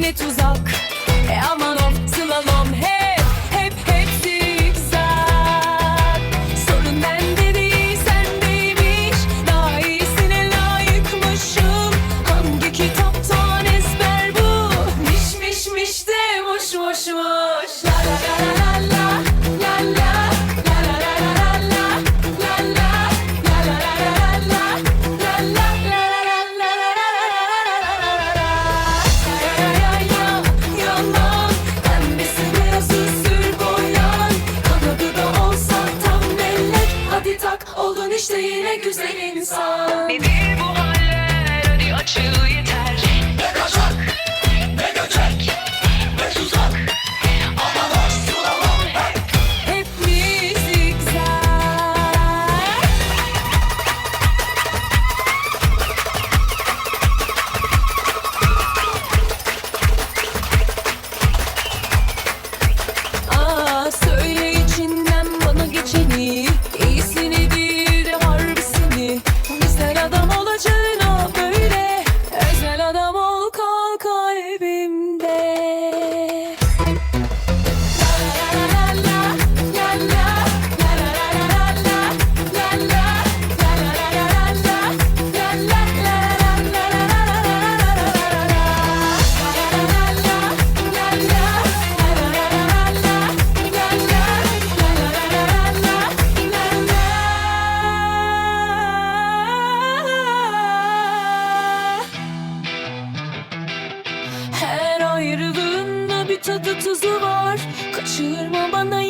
ne tuzak. E aman of slalom hep hep hep zigzag Sorun bende değil sendeymiş Daha iyisine layıkmışım. Hangi kitaptan ezber bu? Miş miş miş de muş muş muş güzel insan. Nedir bu haller hadi açıl yeter. Ne kaçak ne göçek ne tuzak. Aman hoş slalom hep Hep mi zigzag Aa, söyle içinden bana geçeni ayrılığında bir tadı tuzu var. Kaçırma bana